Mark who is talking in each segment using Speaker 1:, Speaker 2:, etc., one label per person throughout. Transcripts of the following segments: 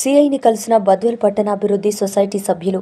Speaker 1: సిఐని కలిసిన బద్వెల్ పట్టణాభివృద్ధి సొసైటీ సభ్యులు.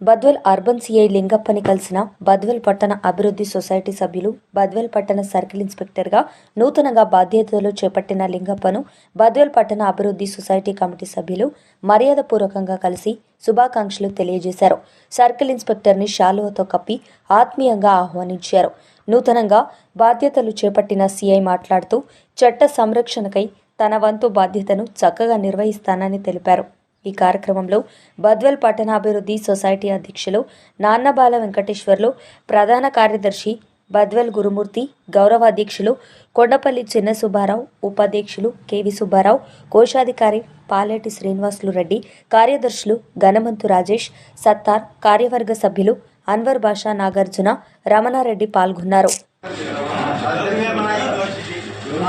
Speaker 1: బద్వెల్ అర్బన్ సిఐ లింగప్పని కలిసిన బద్వెల్ పట్టణ అభివృద్ధి సొసైటీ సభ్యులు బద్వెల్ పట్టణ సర్కిల్ ఇన్స్పెక్టర్గా నూతనంగా బాధ్యతలు చేపట్టిన లింగప్పను బద్వెల్ పట్టణ అభివృద్ధి సొసైటీ కమిటీ సభ్యులు మర్యాదపూర్వకంగా కలిసి శుభాకాంక్షలు తెలియజేశారు. సర్కిల్ ఇన్స్పెక్టర్ని శాలువతో కప్పి ఆత్మీయంగా ఆహ్వానించారు. నూతనంగా బాధ్యతలు చేపట్టిన సిఐ మాట్లాడుతూ చట్ట సంరక్షణకై తన వంతు బాధ్యతను చక్కగా నిర్వహిస్తానని తెలిపారు. ఈ కార్యక్రమంలో బద్వెల్ పట్టణాభివృద్ధి సొసైటీ అధ్యక్షులు నాన్నబాల వెంకటేశ్వర్లు ప్రధాన కార్యదర్శి బద్వెల్ గురుమూర్తి గౌరవ అధ్యక్షులు కొండపల్లి చిన్న సుబ్బారావు ఉపాధ్యక్షులు కెవి సుబ్బారావు కోశాధికారి పాలేటి శ్రీనివాసులు రెడ్డి కార్యదర్శులు గణమంతు రాజేష్ సత్తార్ కార్యవర్గ సభ్యులు అన్వర్ బాషా నాగార్జున రమణారెడ్డి పాల్గొన్నారు.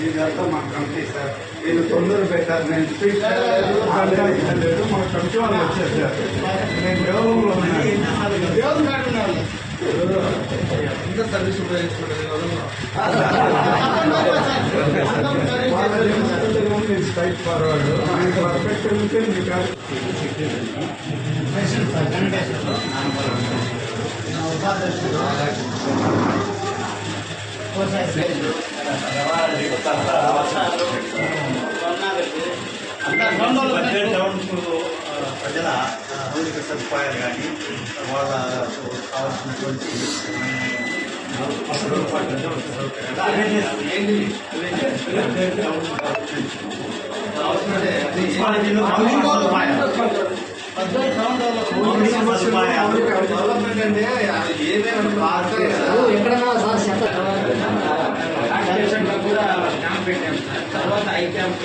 Speaker 2: ఇదంతా మా కమిటీ సార్ నేను తొందర పెట్టారు నేను స్పీడ్ లేదు మా కమిటీ వాళ్ళు వచ్చేసారు నేను దేవంలో
Speaker 3: ఇంకా సర్వీస్ ఉపయోగించుకుంటుంది
Speaker 2: స్ట్రైట్ ఫార్వర్డ్ నేను పర్ఫెక్ట్ ఉంటే మీకు
Speaker 4: బడ్జెట్ డెవలప్మెంట్ ప్రజల మౌలిక సదుపాయాలు కానీ వాళ్ళ కావాల్సినటువంటి మున్సిపాలిటీలో మౌలిక
Speaker 3: డెవలప్మెంట్ అంటే ఏదైనా
Speaker 5: తర్వాత ఐ క్యాంప్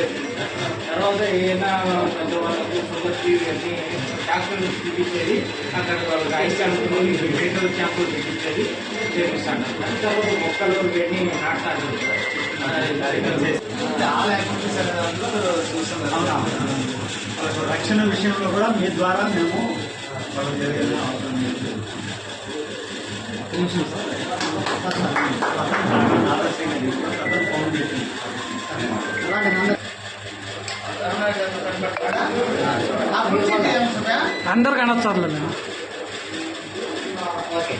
Speaker 5: తర్వాత ఏదైనా పెద్దవాళ్ళకు షుగర్ టీవీ అన్ని డాక్టర్ చూపించేది అక్కడ వాళ్ళకి ఐ క్యాంపులు మెడికల్ క్యాంపులు పెట్టించేది చేపిస్తాను. సార్ తర్వాత మొక్కలు ఇవన్నీ నాటుతాను సార్
Speaker 3: చాలా యాక్టివిటీస్ అనే దాంట్లో చూస్తున్నాం
Speaker 4: వాళ్ళకు రక్షణ విషయంలో కూడా మీ ద్వారా మేము వాళ్ళకి జరిగేది అవసరం లేదు.
Speaker 6: అందరు కనొచ్చారులే మేము
Speaker 3: ఓకే